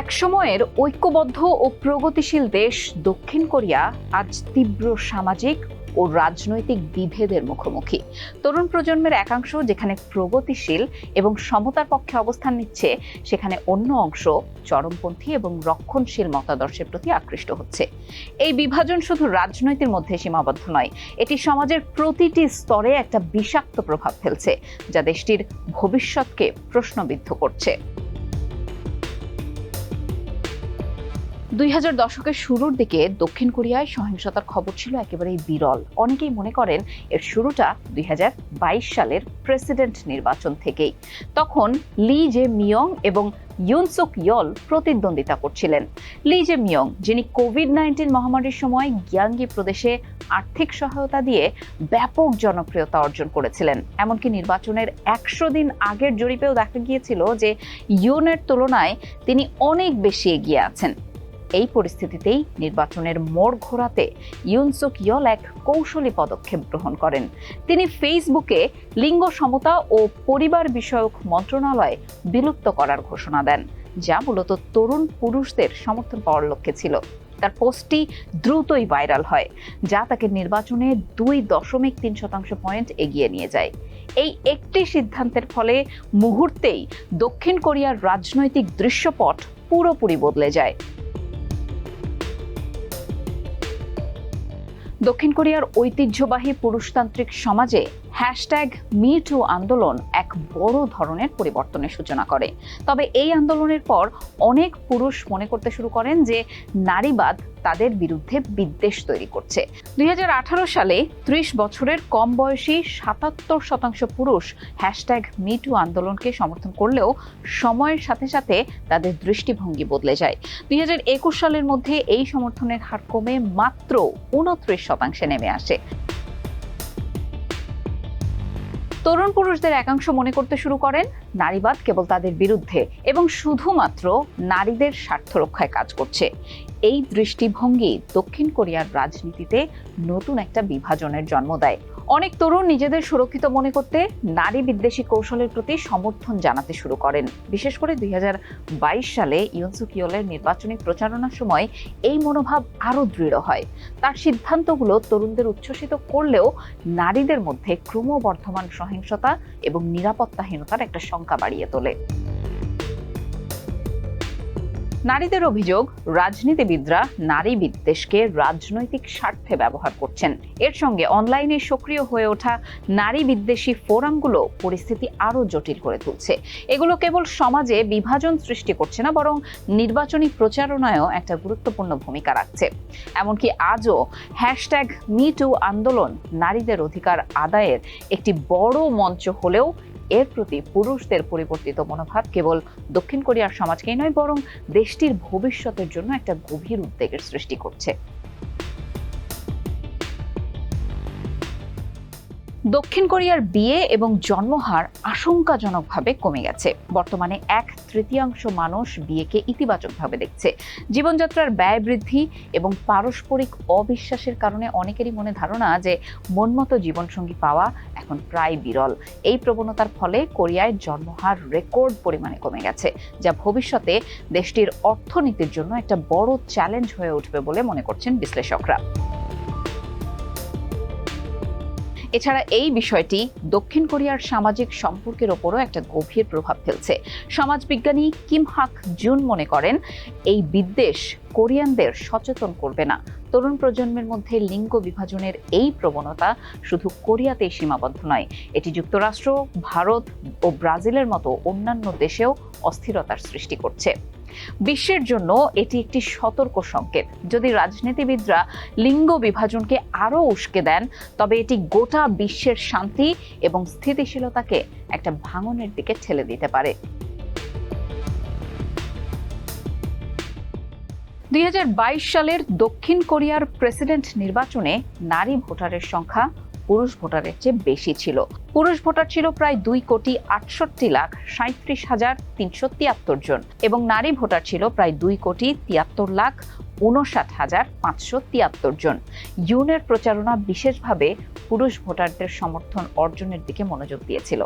একসময়ের ঐক্যবদ্ধ ও প্রগতিশীল দেশ দক্ষিণ কোরিয়া আজ তীব্র সামাজিক ও রাজনৈতিক বিভেদের মুখোমুখি। তরুণ প্রজন্মের একাংশ যেখানে প্রগতিশীল এবং সমতার পক্ষে অবস্থান নিচ্ছে, সেখানে অন্য অংশ চরমপন্থী এবং রক্ষণশীল মতাদর্শের প্রতি আকৃষ্ট হচ্ছে। এই বিভাজন শুধু রাজনৈতিক মধ্যে সীমাবদ্ধ নয়, এটি সমাজের প্রতিটি স্তরে একটা বিষাক্ত প্রভাব ফেলছে, যা দেশটির ভবিষ্যৎকে প্রশ্নবিদ্ধ করছে। দুই হাজার দশকের শুরুর দিকে দক্ষিণ কোরিয়ায় সহিংসতার খবর ছিল একেবারেই বিরল। অনেকেই মনে করেন এর শুরুটা দুই হাজার বাইশ সালের প্রেসিডেন্ট নির্বাচন থেকেই। তখন লি জে মিয়ং এবং ইউনসুক ইয়ল প্রতিদ্বন্দ্বিতা করছিলেন। লি জে মিয়ং যিনি কোভিড নাইন্টিন মহামারীর সময় গিয়াঙ্গি প্রদেশে আর্থিক সহায়তা দিয়ে ব্যাপক জনপ্রিয়তা অর্জন করেছিলেন। এমনকি নির্বাচনের একশো দিন আগের জরিপেও দেখা গিয়েছিল যে ইউনের তুলনায় তিনি অনেক বেশি এগিয়ে আছেন। এই পরিস্থিতিতেই নির্বাচনের মোড় ঘোরাতে ইউনসুক ইয়ল এক কৌশলী পদক্ষেপ গ্রহণ করেন। তিনি ফেসবুকে লিঙ্গ সমতা ও পরিবার বিষয়ক মন্ত্রণালয় বিলুপ্ত করার ঘোষণা দেন, যা মূলত তরুণ পুরুষদের সমর্থন পাওয়ার লক্ষ্যে ছিল। তার পোস্টটি দ্রুতই ভাইরাল হয়, যা তাকে নির্বাচনে দুই দশমিক তিন শতাংশ পয়েন্ট এগিয়ে নিয়ে যায়। এই একটি সিদ্ধান্তের ফলে মুহূর্তেই দক্ষিণ কোরিয়ার রাজনৈতিক দৃশ্যপট পুরোপুরি বদলে যায়। দক্ষিণ কোরিয়ার ঐতিহ্যবাহী পুরুষতান্ত্রিক সমাজে হ্যাশট্যাগ মি টু আন্দোলন এক বড় ধরনের পরিবর্তনের সূচনা করে। তবে এই আন্দোলনের পর অনেক পুরুষ মনে করতে শুরু করেন যে নারীবাদ তাদের বিরুদ্ধে বিদ্বেষ তৈরি করছে। দু হাজার আঠারো সালে ত্রিশ বছরের কম বয়সী সাতাত্তর শতাংশ পুরুষ হ্যাশট্যাগ মি টু আন্দোলনকে সমর্থন করলেও সময়ের সাথে সাথে তাদের দৃষ্টিভঙ্গি বদলে যায়। দুই হাজার একুশ সালের মধ্যে এই সমর্থনের হার কমে মাত্র উনত্রিশ শতাংশে নেমে আসে। তরুণ পুরুষদের একাংশ মনে করতে শুরু করেন, নারীবাদ কেবল তাদের বিরুদ্ধে এবং শুধুমাত্র নারীদের স্বার্থ রক্ষায় কাজ করছে। এই দৃষ্টিভঙ্গি দক্ষিণ কোরিয়ার রাজনীতিতে নতুন একটা বিভাজনের জন্ম দেয়। অনেক তরুণ নিজেদের সুরক্ষিত মনে করতে নারী বিদ্বেষী কৌশলের প্রতি সমর্থন জানাতে শুরু করেন। বিশেষ করে দুই হাজার বাইশ সালে ইউনসুকিয়লের নির্বাচনী প্রচারণার সময় এই মনোভাব আরও দৃঢ় হয়। তার সিদ্ধান্তগুলো তরুণদের উচ্ছ্বসিত করলেও নারীদের মধ্যে ক্রমবর্ধমান সহিংসতা এবং নিরাপত্তাহীনতার একটা শঙ্কা বাড়িয়ে তোলে। নারীদের অভিযোগ, রাজনীতিবিদরা নারী বিদ্বেষকে রাজনৈতিক স্বার্থে ব্যবহার করছেন। এর সঙ্গে অনলাইনে সক্রিয় হয়ে ওঠা নারী বিদ্বেষী ফোরামগুলো পরিস্থিতি আরও জটিল করে তুলছে। এগুলো কেবল সমাজে বিভাজন সৃষ্টি করছে না, বরং নির্বাচনী প্রচারণায়ও একটা গুরুত্বপূর্ণ ভূমিকা রাখছে। এমনকি আজও হ্যাশট্যাগ মি টু আন্দোলন নারীদের অধিকার আদায়ের একটি বড় মঞ্চ হলেও এর প্রতি পুরুষদের পরিবর্তিত মনোভাব কেবল দক্ষিণ কোরিয়ার সমাজকেই নয়, বরং দেশটির ভবিষ্যতের জন্য একটা গভীর উদ্বেগের সৃষ্টি করছে। দক্ষিণ কোরিয়ার বিয়ে এবং জন্মহার আশঙ্কাজনকভাবে কমে গেছে। বর্তমানে এক তৃতীয়াংশ মানুষ বিয়েকে ইতিবাচকভাবে দেখছে। জীবনযাত্রার ব্যয় বৃদ্ধি এবং পারস্পরিক অবিশ্বাসের কারণে অনেকেরই মনে ধারণা যে মনমতো জীবনসঙ্গী পাওয়া এখন প্রায় বিরল। এই প্রবণতার ফলে কোরিয়ায় জন্মহার রেকর্ড পরিমাণে কমে গেছে, যা ভবিষ্যতে দেশটির অর্থনীতির জন্য একটা বড় চ্যালেঞ্জ হয়ে উঠবে বলে মনে করছেন বিশ্লেষকরা। এছাড়া এই বিষয়টি দক্ষিণ কোরিয়ার সামাজিক সম্পর্কের ওপরও একটা গভীর প্রভাব ফেলছে। সমাজবিজ্ঞানী কিম হাক জুন মনে করেন, এই বিদ্বেষ কোরিয়ানদের সচেতন করবে না। তরুণ প্রজন্মের মধ্যে লিঙ্গ বিভাজনের এই প্রবণতা শুধু কোরিয়াতেই সীমাবদ্ধ নয়, এটি যুক্তরাষ্ট্র, ভারত ও ব্রাজিলের মতো অন্যান্য দেশেও অস্থিরতার সৃষ্টি করছে। বিশ্বের জন্য এটি একটি সতর্ক সংকেত। যদি রাজনীতিবিদরা লিঙ্গ বিভাজনকে আরও উস্কে দেন, তবে এটি গোটা বিশ্বের শান্তি এবং স্থিতিশীলতাকে একটা ভাঙনের দিকে ঠেলে দিতে পারে। দুই হাজার বাইশ সালের দক্ষিণ কোরিয়ার প্রেসিডেন্ট নির্বাচনে নারী ভোটারের সংখ্যা পুরুষ ভোটারের চেয়ে বেশি ছিল। পুরুষ ভোটার ছিল প্রায় দুই কোটি আটষট্টি লাখ সাঁত্রিশ হাজার তিনশো তিয়াত্তর জন এবং নারী ভোটার ছিল প্রায় দুই কোটি তিয়াত্তর লাখ উনষাট হাজার পাঁচশো তিয়াত্তর জন। ইউনের প্রচারণা বিশেষভাবে পুরুষ ভোটারদের সমর্থন অর্জনের দিকে মনোযোগ দিয়েছিল।